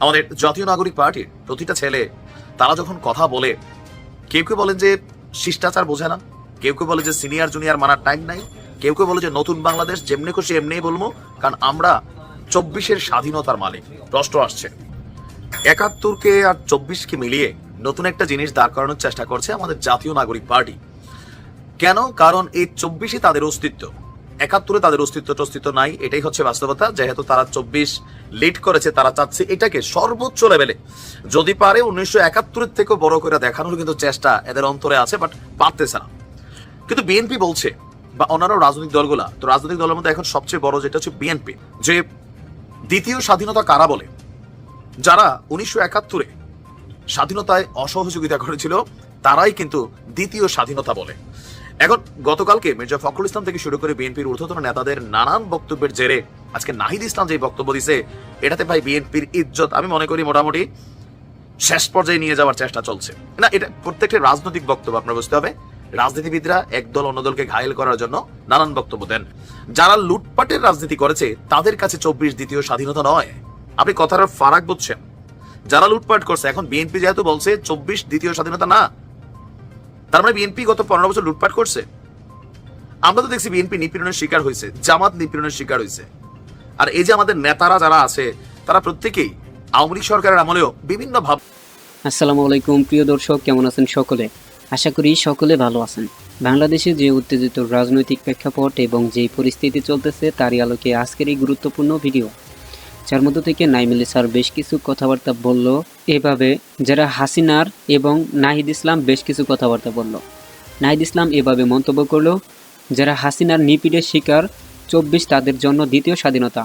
আমাদের জাতীয় নাগরিক পার্টির প্রতিটা ছেলে, তারা যখন কথা বলে, কেউ কেউ বলেন যে শিষ্টাচার বোঝে না, কেউ কেউ বলে যে সিনিয়র জুনিয়র মানার টাইম নাই, কেউ কেউ বলে যে নতুন বাংলাদেশ যেমনি খুশি এমনিই বলব, কারণ আমরা চব্বিশের স্বাধীনতার মালিক। প্রশ্ন আসছে। একাত্তরকে আর চব্বিশকে মিলিয়ে নতুন একটা জিনিস দাঁড় করানোর চেষ্টা করছে আমাদের জাতীয় নাগরিক পার্টি। কেন? কারণ এই চব্বিশে তাদের অস্তিত্ব। একাত্তরে তাদের অস্তিত্ব টস্তিত্ব নাই, এটাই হচ্ছে বাস্তবতা। যেহেতু তারা চব্বিশ লিড করেছে, তারা চাচ্ছে এটাকে সর্বোচ্চ লেভেলে যদি পারে, উনিশশো একাত্তরের থেকেও বড় করে দেখানোর কিন্তু চেষ্টা এদের অন্তরে আছে বাট পারতেছে না। কিন্তু বিএনপি বলছে, বা অন্যান্য রাজনৈতিক দলগুলা, তো রাজনৈতিক দলের মধ্যে এখন সবচেয়ে বড় যেটা হচ্ছে বিএনপি যে দ্বিতীয় স্বাধীনতা কারা বলে? যারা উনিশশো একাত্তরে স্বাধীনতায় অসহযোগিতা করেছিল, তারাই কিন্তু দ্বিতীয় স্বাধীনতা বলে। এখন গতকালকে মির্জা ফখরুল ইসলাম থেকে শুরু করে বিএনপির ঊর্ধ্বতন নেতাদের নানান বক্তব্যের জেরে আজকে নাহিদ ইসলাম যে বক্তব্য দিছে, এটাতে ভাই বিএনপির ইজ্জত, আমি মনে করি মোটামুটি শেষ পর্যায়ে নিয়ে যাওয়ার চেষ্টা চলছে। না, এটা প্রত্যেকটা রাজনৈতিক বক্তব্য, আপনার বুঝতে হবে। রাজনীতিবিদরা একদল অন্য দলকে ঘায়েল করার জন্য নানান বক্তব্য দেন। যারা লুটপাটের রাজনীতি করেছে, তাদের কাছে চব্বিশ দ্বিতীয় স্বাধীনতা নয়। আপনি কথার ফারাক বুঝছেন। যারা লুটপাট করছে, এখন বিএনপি যেহেতু বলছে, চব্বিশ দ্বিতীয় স্বাধীনতা না তার মানে বিএনপি গত পনেরো বছর লুটপাট করছে। আমরা তো দেখছি বিএনপি নিপীড়নের শিকার হয়েছে, জামাত নিপীড়নের শিকার হয়েছে। আর এই যে আমাদের নেতারা যারা আছে, তারা প্রত্যেকেই আওয়ামী লীগ সরকারের আমলেও বিভিন্ন ভাব আসসালামু আলাইকুম, প্রিয় দর্শক, কেমন আছেন সকলে? আশা করি সকলে ভালো আছেন। বাংলাদেশে যে উত্তেজিত রাজনৈতিক প্রেক্ষাপট এবং যে পরিস্থিতি চলতেছে, তারই আলোকে আজকের এই গুরুত্বপূর্ণ ভিডিও। যার মধ্য থেকে নাইমিল স্যার বেশ কিছু কথাবার্তা বলল। এভাবে যারা হাসিনার এবং নাহিদ ইসলাম বেশ কিছু কথাবার্তা বলল। নাহিদ ইসলাম এভাবে মন্তব্য করল, যারা হাসিনার নিপীড়ের শিকার, চব্বিশ তাদের জন্য দ্বিতীয় স্বাধীনতা।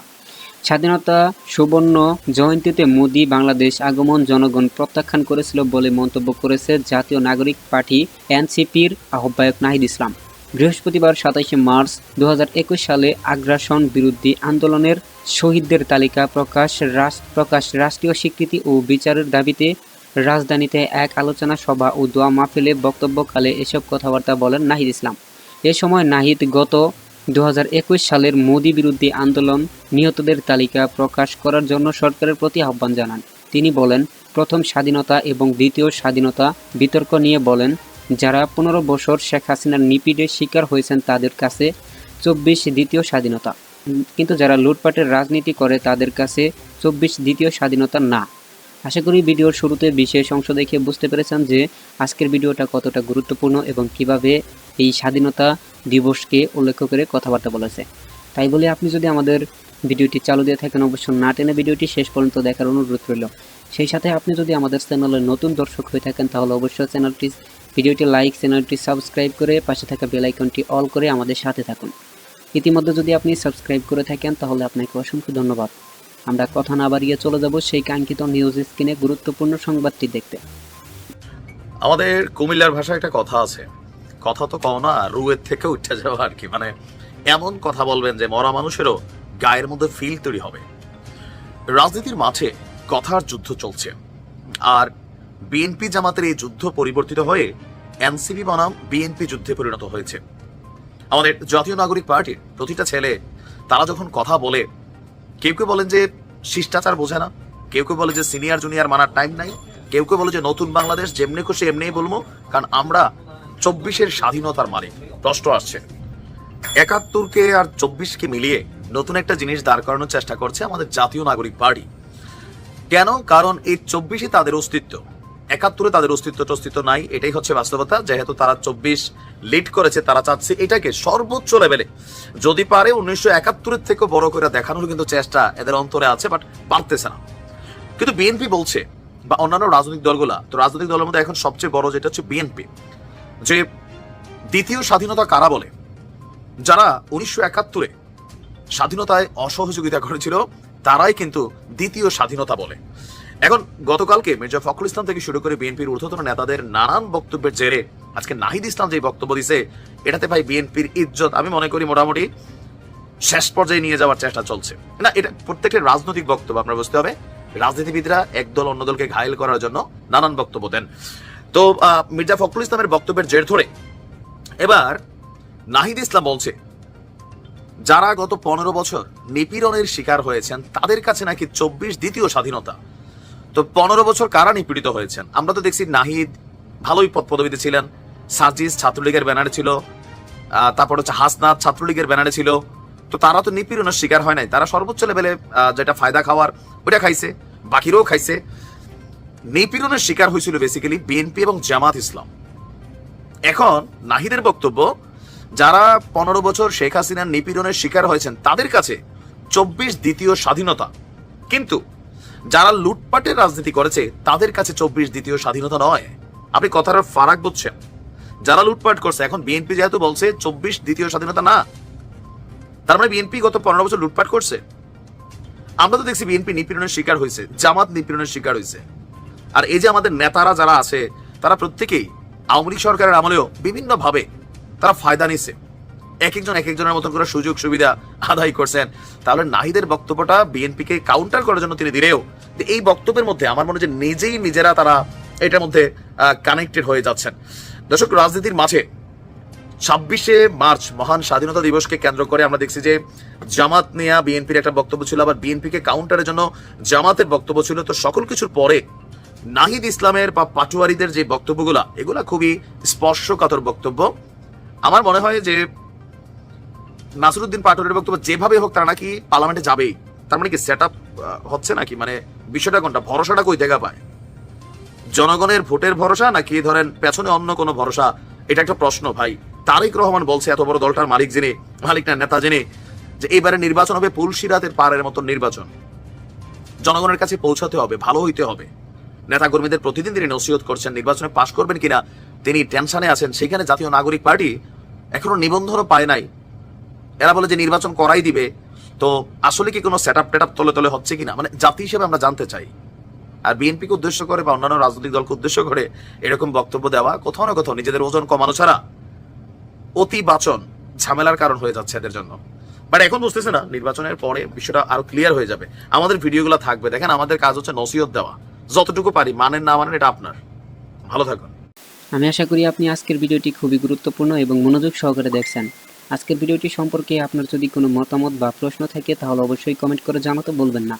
স্বাধীনতা সুবর্ণ জয়ন্তীতে মোদি বাংলাদেশ আগমন জনগণ প্রত্যাখ্যান করেছিল বলে মন্তব্য করেছে জাতীয় নাগরিক পার্টি এনসিপির আহ্বায়ক নাহিদ ইসলাম। বৃহস্পতিবার সাতাইশে মার্চ দু হাজার একুশ সালে আগ্রাসন বিরোধী আন্দোলনের শহীদদের তালিকা প্রকাশ প্রকাশ রাষ্ট্রীয় স্বীকৃতি ও বিচারের দাবিতে রাজধানীতে এক আলোচনা সভা ও দোয়া মাহফিলে বক্তব্যকালে এসব কথাবার্তা বলেন নাহিদ ইসলাম। এ সময় নাহিদ গত দুহাজার একুশ সালের মোদি বিরোধী আন্দোলন নিহতদের তালিকা প্রকাশ করার জন্য সরকারের প্রতি আহ্বান জানান। তিনি বলেন, প্রথম স্বাধীনতা এবং দ্বিতীয় স্বাধীনতা বিতর্ক নিয়ে বলেন যারা পনেরো বছর শেখ হাসিনার নিপীড়ের শিকার হয়েছেন তাদের কাছে চব্বিশ দ্বিতীয় স্বাধীনতা। কিন্তু যারা লুটপাটের রাজনীতি করে তাদের কাছে চব্বিশ দ্বিতীয় স্বাধীনতা না। আশা করি ভিডিওর শুরুতে বিশেষ অংশ দেখে বুঝতে পেরেছেন যে আজকের ভিডিওটা কতটা গুরুত্বপূর্ণ এবং কীভাবে এই স্বাধীনতা দিবসকে উল্লেখ করে কথাবার্তা বলেছে। তাই বলে আপনি যদি আমাদের ভিডিওটি চালু দিয়ে থাকেন অবশ্য না টেনে ভিডিওটি শেষ পর্যন্ত দেখার অনুরোধ রইল। সেই সাথে আপনি যদি আমাদের চ্যানেলের নতুন দর্শক হয়ে থাকেন, তাহলে অবশ্যই চ্যানেলটি ভিডিওটি লাইক, চ্যানেলটি সাবস্ক্রাইব করে পাশে থাকা বেল আইকনটি অল করে আমাদের সাথে থাকুন। ইতিমধ্যে যদি আপনি সাবস্ক্রাইব করে থাকেন, তাহলে আপনাকে অসংখ্য ধন্যবাদ। আমরা কথা না বাড়িয়ে চলে যাব সেই কাঙ্ক্ষিত নিউজ স্ক্রিনে গুরুত্বপূর্ণ সংবাদটি দেখতে। আমাদের কুমিল্লার ভাষায় একটা কথা আছে। কথা তো কও না, রুয়ের থেকে উঠে যাওয়া আর কি। মানে এমন কথা বলবেন যে মরা মানুষেরও গায়ের মধ্যে ফিল তৈরি হবে। রাজনীতির মাঠে কথার যুদ্ধ চলছে। আর বিএনপি জামাতের এই যুদ্ধ পরিবর্তিত হয়ে এনসিপি বনাম বিএনপি যুদ্ধে পরিণত হয়েছে। আমাদের জাতীয় নাগরিক পার্টির প্রতিটা ছেলে, তারা যখন কথা বলে, কেউ কেউ বলেন যে শিষ্টাচার বোঝে না, কেউ কেউ বলে যে সিনিয়র জুনিয়র মানার টাইম নাই, কেউ কেউ বলে যে নতুন বাংলাদেশ যেমনি খুশি এমনিই বলব, কারণ আমরা চব্বিশের স্বাধীনতার মালিক, প্রশ্ন আসছে। একাত্তরকে আর চব্বিশকে মিলিয়ে নতুন একটা জিনিস দাঁড় করানোর চেষ্টা করছে আমাদের জাতীয় নাগরিক পার্টি। কেন? কারণ এই চব্বিশে তাদের অস্তিত্ব। একাত্তরে তাদের অস্তিত্ব টস্তিত্ব নাই, এটাই হচ্ছে বাস্তবতা। যেহেতু তারা চব্বিশ লিড করেছে, তারা চাচ্ছে এটাকে সর্বোচ্চ লেভেলে যদি পারে, উনিশশো একাত্তরের থেকে বড় করে দেখানোর কিন্তু চেষ্টা এদের অন্তরে আছে বাট পারতেছে না। কিন্তু বিএনপি বলছে, বা অন্যান্য রাজনৈতিক দলগুলা, তো রাজনৈতিক দলের মধ্যে এখন সবচেয়ে বড় যেটা হচ্ছে বিএনপি যে দ্বিতীয় স্বাধীনতা কারা বলে? যারা উনিশশো একাত্তরে স্বাধীনতায় অসহযোগিতা করেছিল, তারাই কিন্তু দ্বিতীয় স্বাধীনতা বলে। এখন গতকালকে মির্জা ফখরুল ইসলাম থেকে শুরু করে বিএনপির ঊর্ধ্বতন নেতাদের নানান বক্তব্যের জেরে আজকে নাহিদ ইসলাম যে বক্তব্য দিছে, এটাতে ভাই বিএনপির ইজ্জত, আমি মনে করি মোটামুটি শেষ পর্যায়ে নিয়ে যাওয়ার চেষ্টা চলছে। না, এটা প্রত্যেকটা রাজনৈতিক বক্তব্য, আপনার বুঝতে হবে। রাজনীতিবিদরা একদল অন্য দলকে ঘায়েল করার জন্য নানান বক্তব্য দেন। তো মির্জা ফখরুল ইসলামের বক্তব্যের জের ধরে এবার নাহিদ ইসলাম বলছে, যারা গত পনেরো বছর নিপীড়নের শিকার হয়েছেন, তাদের কাছে নাকি চব্বিশ দ্বিতীয় স্বাধীনতা। তো পনেরো বছর কারা নিপীড়িত হয়েছেন? আমরা তো দেখছি নাহিদ ভালোই পদ পদবিতে ছিলেন সার্জিস ছাত্রলীগের ব্যানারে ছিল তারপর হচ্ছে হাসনাত ছাত্রলীগের ব্যানারে ছিল। তো তারা তো নিপীড়নের শিকার হয় নাই। তারা সর্বোচ্চ লেভেলে যেটা ফায়দা খাওয়ার, ওইটা খাইছে, বাকিরাও খাইছে। নিপীড়নের শিকার হয়েছিল বেসিক্যালি বিএনপি এবং জামাত ইসলাম। এখন নাহিদের বক্তব্য, যারা পনেরো বছর শেখ হাসিনার নিপীড়নের শিকার হয়েছেন, তাদের কাছে চব্বিশ দ্বিতীয় স্বাধীনতা। কিন্তু যারা লুটপাটের রাজনীতি করেছে, তাদের কাছে চব্বিশ দ্বিতীয় স্বাধীনতা নয়। আপনি কথার ফারাক বুঝছেন। যারা লুটপাট করছে, এখন বিএনপি যেহেতু বলছে, চব্বিশ দ্বিতীয় স্বাধীনতা না। তার মানে বিএনপি গত পনেরো বছর লুটপাট করছে। আমরা তো দেখছি বিএনপি নিপীড়নের শিকার হয়েছে, জামাত নিপীড়নের শিকার হয়েছে। আর এই যে আমাদের নেতারা যারা আছে, তারা প্রত্যেকেই আওয়ামী লীগ সরকারের আমলেও বিভিন্নভাবে তারা ফায়দা নিছে এক একজন এক একজনের মতন করে সুযোগ সুবিধা আদায় করছেন। তাহলে নাহিদের বক্তব্যটা বিএনপিকে কাউন্টার করার জন্য তিনি দিলেও এই বক্তব্যের মধ্যে আমার মনে হয় নিজেই নিজেরা তারা এটার মধ্যে কানেক্টেড হয়ে যাচ্ছেন। দর্শক, রাজনীতির মাঝে ছাব্বিশে মার্চ মহান স্বাধীনতা দিবসকে কেন্দ্র করে আমরা দেখছি যে জামাত নেয়া বিএনপির একটা বক্তব্য ছিল, আবার বিএনপিকে কাউন্টারের জন্য জামাতের বক্তব্য ছিল। তো সকল কিছুর পরে নাহিদ ইসলামের বা পাটুয়ারিদের যে বক্তব্যগুলা, এগুলা খুবই স্পর্শকাতর বক্তব্য। আমার মনে হয় যে নাসরুদ্দিন পাটোয়ারির বক্তব্য যেভাবে হোক তারা নাকি পার্লামেন্টে যাবেই। তার মানে কি সেট হচ্ছে নাকি? মানে বিষয়টা কোনটা? ভরসাটা কই দেখা পায়? জনগণের ভোটের ভরসা নাকি ধরেন পেছনে অন্য কোনো ভরসা? এটা একটা প্রশ্ন ভাই। তারেক রহমান বলছে, এত বড় দলটার মালিক যিনি, মালিক না নেতা যিনি, যে এইবারে নির্বাচন হবে পুলসিরাতের পাড়ের মতো নির্বাচন। জনগণের কাছে পৌঁছাতে হবে, ভালো হইতে হবে। নেতা কর্মীদের প্রতিদিন তিনি নসিহত করছেন, নির্বাচনে পাশ করবেন কিনা, তিনি টেনশনে আছেন। সেখানে জাতীয় নাগরিক পার্টি এখনও নিবন্ধনও পায় নাই। এরা বলে যে নির্বাচন করাই দিবে, তো আসলে কি কোনো সেট আপ টেট তলে তলে হচ্ছে কিনা? মানে জাতি হিসেবে আমরা জানতে চাই। আর বিএনপিকে উদ্দেশ্য করে বা অন্যান্য রাজনৈতিক দলকে উদ্দেশ্য করে এরকম বক্তব্য দেওয়া কোথাও না কোথাও নিজেদের ওজন কমানো ছাড়া অতি বাচন ঝামেলার কারণ হয়ে যাচ্ছে এদের জন্য। বাট এখন বুঝতেছে না, নির্বাচনের পরে বিষয়টা আরও ক্লিয়ার হয়ে যাবে। আমাদের ভিডিওগুলো থাকবে। দেখেন আমাদের কাজ হচ্ছে নসিহত দেওয়া। যতটুকু পারি, মানেন না মানেন, এটা আপনার। ভালো থাকুন। আমি আশা করি আপনি আজকের ভিডিওটি খুবই গুরুত্বপূর্ণ এবং মনোযোগ সহকারে দেখছেন। আজকের ভিডিওটি সম্পর্কে আপনার যদি কোনো মতামত বা প্রশ্ন থাকে, তাহলে অবশ্যই কমেন্ট করে জানাতে বলবেন না।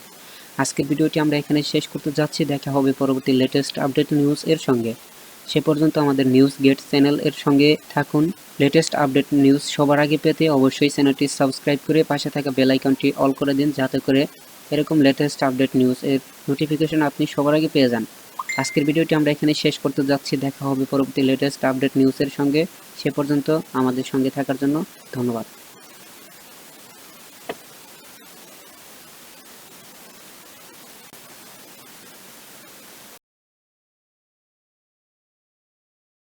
আজকের ভিডিওটি আমরা এখানে শেষ করতে যাচ্ছি। দেখা হবে পরবর্তী লেটেস্ট আপডেট নিউজ এর সঙ্গে। সে পর্যন্ত আমাদের নিউজ গেট চ্যানেল এর সঙ্গে থাকুন। লেটেস্ট আপডেট নিউজ সবার আগে পেতে অবশ্যই চ্যানেলটি সাবস্ক্রাইব করে পাশে থাকা বেল আইকনটি অল করে দিন, যাতে করে এরকম লেটেস্ট আপডেট নিউজ এর নোটিফিকেশন আপনি সবার আগে পেয়ে যান। আজকের ভিডিওটি আমরা এখানে শেষ করতে যাচ্ছি। দেখা হবে পরবর্তী লেটেস্ট আপডেট নিউজের সঙ্গে। সে পর্যন্ত আমাদের সঙ্গে থাকার জন্য ধন্যবাদ।